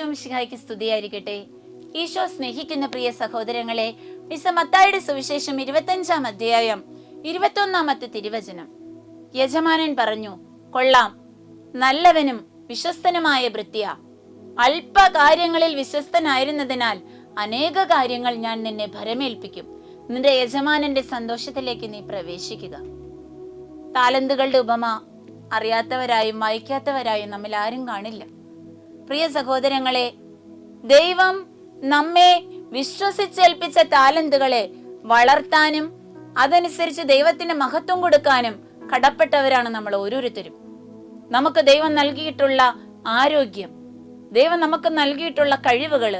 ഈശോമിഷിഹായ്ക്ക് സ്തുതിയായിരിക്കട്ടെ ഈശോ സ്നേഹിക്കുന്ന പ്രിയ സഹോദരങ്ങളെ മിസ മത്തായുടെ സുവിശേഷം ഇരുപത്തഞ്ചാം അധ്യായം ഇരുപത്തൊന്നാമത്തെ തിരുവചനം. യജമാനൻ പറഞ്ഞു കൊള്ളാം. നല്ലവനും വിശ്വസ്തനുമായ ഭൃത്യ. അല്പ കാര്യങ്ങളിൽ വിശ്വസ്തനായിരുന്നതിനാൽ അനേക കാര്യങ്ങൾ ഞാൻ നിന്നെ ഭരമേൽപ്പിക്കും. നിന്റെ യജമാനന്റെ സന്തോഷത്തിലേക്ക് നീ പ്രവേശിക്കുക. താലന്തുകളുടെ ഉപമ അറിയാത്തവരായും വായിക്കാത്തവരായും നമ്മൾ ആരും കാണില്ല. പ്രിയ സഹോദരങ്ങളെ ദൈവം നമ്മെ വിശ്വസിച്ചേൽപ്പിച്ച താലന്തുകളെ വളർത്താനും അതനുസരിച്ച് ദൈവത്തിന് മഹത്വം കൊടുക്കാനും കടപ്പെട്ടവരാണ് നമ്മൾ ഓരോരുത്തരും. നമുക്ക് ദൈവം നൽകിയിട്ടുള്ള ആരോഗ്യം ദൈവം നമുക്ക് നൽകിയിട്ടുള്ള കഴിവുകൾ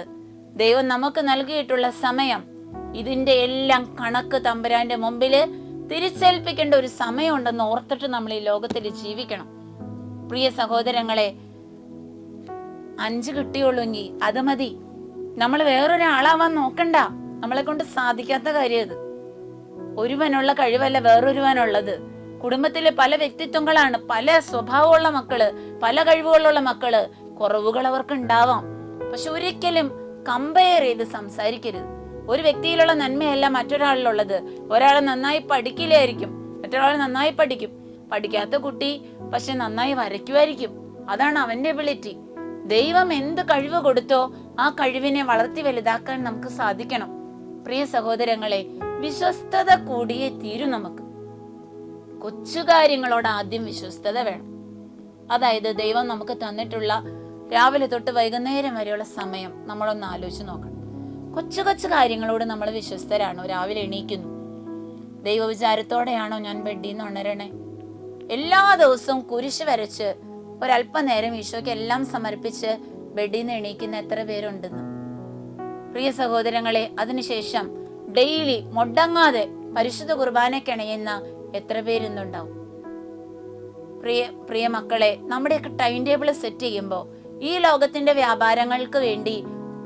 ദൈവം നമുക്ക് നൽകിയിട്ടുള്ള സമയം ഇതിന്റെ എല്ലാം കണക്ക് തമ്പുരാന്റെ മുമ്പിൽ തിരിച്ചേൽപ്പിക്കേണ്ട ഒരു സമയമുണ്ടെന്ന് ഓർത്തിട്ട് നമ്മൾ ഈ ലോകത്തിൽ ജീവിക്കണം. പ്രിയ സഹോദരങ്ങളെ അഞ്ച് കിട്ടിയുള്ളൂങ്കി അത് മതി. നമ്മൾ വേറൊരാളാവാൻ നോക്കണ്ട. നമ്മളെ കൊണ്ട് സാധിക്കാത്ത കാര്യം അത് ഒരുവനുള്ള കഴിവല്ല വേറൊരുവനുള്ളത്. കുടുംബത്തിലെ പല വ്യക്തിത്വങ്ങളാണ് പല സ്വഭാവമുള്ള മക്കൾ പല കഴിവുകളുള്ള മക്കൾ. കുറവുകൾ അവർക്ക് ഉണ്ടാവാം പക്ഷെ ഒരിക്കലും കമ്പയർ ചെയ്ത് സംസാരിക്കരുത്. ഒരു വ്യക്തിയിലുള്ള നന്മയല്ല മറ്റൊരാളിലുള്ളത്. ഒരാൾ നന്നായി പഠിക്കില്ലായിരിക്കും മറ്റൊരാൾ നന്നായി പഠിക്കും. പഠിക്കാത്ത കുട്ടി പക്ഷെ നന്നായി വരയ്ക്കുമായിരിക്കും. അതാണ് അവന്റെ എബിലിറ്റി ദൈവം എന്ത് കഴിവ് കൊടുത്തോ ആ കഴിവിനെ വളർത്തി വലുതാക്കാൻ നമുക്ക് സാധിക്കണം. പ്രിയ സഹോദരങ്ങളെ വിശ്വസ്തത കൂടിയേ തീരും നമുക്ക്. കൊച്ചു കാര്യങ്ങളോട് ആദ്യം വിശ്വസ്തത വേണം. അതായത് ദൈവം നമുക്ക് തന്നിട്ടുള്ള രാവിലെ തൊട്ട് വൈകുന്നേരം വരെയുള്ള സമയം നമ്മളൊന്ന് ആലോചിച്ച് നോക്കണം. കൊച്ചു കൊച്ചു കാര്യങ്ങളോട് നമ്മൾ വിശ്വസ്തരാണോ? രാവിലെ എണീക്കുന്നു. ദൈവവിചാരത്തോടെയാണോ ഞാൻ ബെഡിന്ന് ഉണരണേ? എല്ലാ ദിവസവും കുരിശ് വരച്ച് ഒരല്പനേരം ഈശോയ്ക്ക് എല്ലാം സമർപ്പിച്ച് ബെഡിൽ നിന്ന് എണീക്കുന്ന എത്ര പേരുണ്ടെന്ന്. പ്രിയ സഹോദരങ്ങളെ അതിനുശേഷം ഡെയിലി മുടങ്ങാതെ പരിശുദ്ധ കുർബാനക്കിണയുന്ന എത്ര പേരിന്നുണ്ടാവും? പ്രിയ പ്രിയ മക്കളെ നമ്മുടെയൊക്കെ ടൈം ടേബിൾ സെറ്റ് ചെയ്യുമ്പോൾ ഈ ലോകത്തിന്റെ വ്യാപാരങ്ങൾക്ക് വേണ്ടി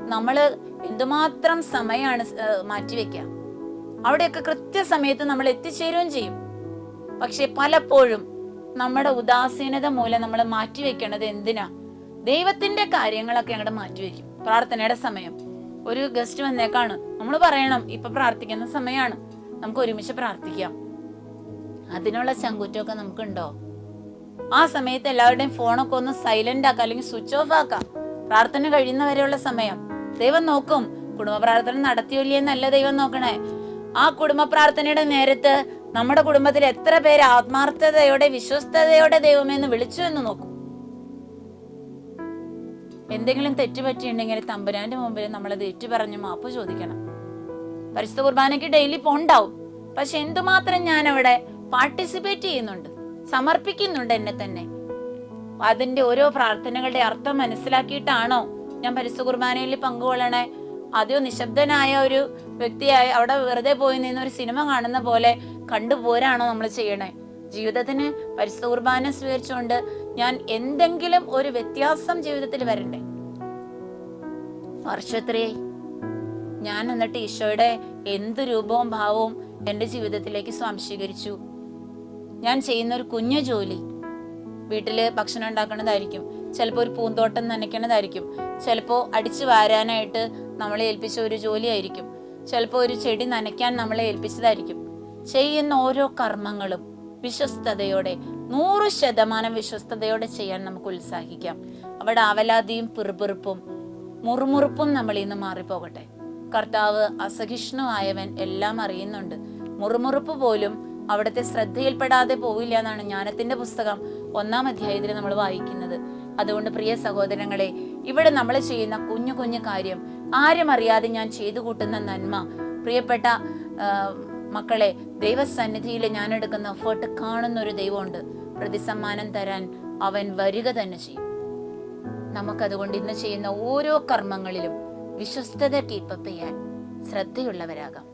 നമ്മൾ എന്തുമാത്രം സമയമാണ് മാറ്റിവെക്കുക. അവിടെയൊക്കെ കൃത്യസമയത്ത് നമ്മൾ എത്തിച്ചേരുകയും ചെയ്യും. പക്ഷെ പലപ്പോഴും നമ്മുടെ ഉദാസീനത മൂലം നമ്മൾ മാറ്റിവെക്കേണ്ടത് എന്തിനാ? ദൈവത്തിന്റെ കാര്യങ്ങളൊക്കെ അങ്ങോട്ട് മാറ്റിവെക്കും. പ്രാർത്ഥനയുടെ സമയം. ഒരു ഗസ്റ്റ് വന്നേക്കാണ്. നമ്മൾ പറയണം ഇപ്പൊ പ്രാർത്ഥിക്കുന്ന സമയമാണ് നമുക്ക് ഒരുമിച്ച് പ്രാർത്ഥിക്കാം. അതിനുള്ള ചങ്കുറ്റമൊക്കെ നമുക്കുണ്ടോ? ആ സമയത്ത് എല്ലാവരുടെയും ഫോണൊക്കെ ഒന്ന് സൈലന്റ് ആക്കാം അല്ലെങ്കിൽ സ്വിച്ച് ഓഫ് ആക്കാം. പ്രാർത്ഥന കഴിയുന്നവരെയുള്ള സമയം. ദൈവം നോക്കും കുടുംബ പ്രാർത്ഥന നടത്തിയില്ലേ എന്നല്ല ദൈവം നോക്കണേ. ആ കുടുംബ പ്രാർത്ഥനയുടെ നേരത്ത് നമ്മുടെ കുടുംബത്തിൽ എത്ര പേര് ആത്മാർത്ഥതയോടെ വിശ്വസ്തയോടെ ദൈവമെന്ന് വിളിച്ചു എന്ന് നോക്കും. എന്തെങ്കിലും തെറ്റ് പറ്റിയിട്ടുണ്ടെങ്കിൽ തമ്പുരാന്റെ മുമ്പിൽ നമ്മളത് ഏറ്റുപറഞ്ഞ് മാപ്പ് ചോദിക്കണം. പരിശുദ്ധ കുർബാനയ്ക്ക് ഡെയിലി പോണ്ടാവും. പക്ഷെ എന്തുമാത്രം ഞാൻ അവിടെ പാർട്ടിസിപ്പേറ്റ് ചെയ്യുന്നുണ്ട് സമർപ്പിക്കുന്നുണ്ട് എന്നെ തന്നെ. അതിന്റെ ഓരോ പ്രാർത്ഥനകളുടെ അർത്ഥം മനസ്സിലാക്കിയിട്ടാണോ ഞാൻ പരിശുദ്ധ കുർബാനയിൽ പങ്കുകൊള്ളണേ? ആദ്യം നിശബ്ദനായ ഒരു വ്യക്തിയായി അവിടെ വെറുതെ പോയി നിന്ന് ഒരു സിനിമ കാണുന്ന പോലെ കണ്ടുപോരാണോ നമ്മൾ ചെയ്യണേ? ജീവിതത്തിന് പരിശുദ്ധ കുർബാന സ്വീകരിച്ചുകൊണ്ട് ഞാൻ എന്തെങ്കിലും ഒരു വ്യത്യാസം ജീവിതത്തിൽ വരണ്ടേ? വർഷത്രേ ഞാൻ എന്നിട്ട് ഈശോയുടെ എന്ത് രൂപവും ഭാവവും എന്റെ ജീവിതത്തിലേക്ക് സ്വാംശീകരിച്ചു. ഞാൻ ചെയ്യുന്ന ഒരു കുഞ്ഞു ജോലി. വീട്ടിൽ ഭക്ഷണം ഉണ്ടാക്കുന്നതായിരിക്കും. ചിലപ്പോൾ ഒരു പൂന്തോട്ടം നനയ്ക്കണതായിരിക്കും ചിലപ്പോൾ അടിച്ചു വാരാനായിട്ട് നമ്മളെ ഏൽപ്പിച്ച ഒരു ജോലിയായിരിക്കും ചിലപ്പോൾ ഒരു ചെടി നനയ്ക്കാൻ നമ്മളെ ഏൽപ്പിച്ചതായിരിക്കും. ചെയ്യുന്ന ഓരോ കർമ്മങ്ങളും വിശ്വസ്തയോടെ നൂറ് ശതമാനം വിശ്വസ്തയോടെ ചെയ്യാൻ നമുക്ക് ഉത്സാഹിക്കാം. അവിടെ അവലാതിയും പിറുപിറുപ്പും മുറുമുറുപ്പും നമ്മൾ ഇന്ന് മാറിപ്പോകട്ടെ. കർത്താവ് അസഹിഷ്ണുവായവൻ എല്ലാം അറിയുന്നുണ്ട്. മുറുമുറുപ്പ് പോലും അവിടുത്തെ ശ്രദ്ധയിൽപ്പെടാതെ പോവില്ല എന്നാണ് ജ്ഞാനത്തിന്റെ പുസ്തകം ഒന്നാം അധ്യായത്തിൽ നമ്മൾ വായിക്കുന്നത്. അതുകൊണ്ട് പ്രിയ സഹോദരങ്ങളെ ഇവിടെ നമ്മൾ ചെയ്യുന്ന കുഞ്ഞു കുഞ്ഞു കാര്യം ആരും അറിയാതെ ഞാൻ ചെയ്തു കൂട്ടുന്ന നന്മ. പ്രിയപ്പെട്ട മക്കളെ ദൈവസന്നിധിയിൽ ഞാൻ എടുക്കുന്ന എഫേർട്ട് കാണുന്ന ഒരു ദൈവമുണ്ട്. പ്രതിസമ്മാനം തരാൻ അവൻ വരിക തന്നെ ചെയ്യും. നമുക്കതുകൊണ്ട് ഇന്ന് ചെയ്യുന്ന ഓരോ കർമ്മങ്ങളിലും വിശ്വസ്തത കീപ്പപ്പ് ചെയ്യാൻ ശ്രദ്ധയുള്ളവരാകാം.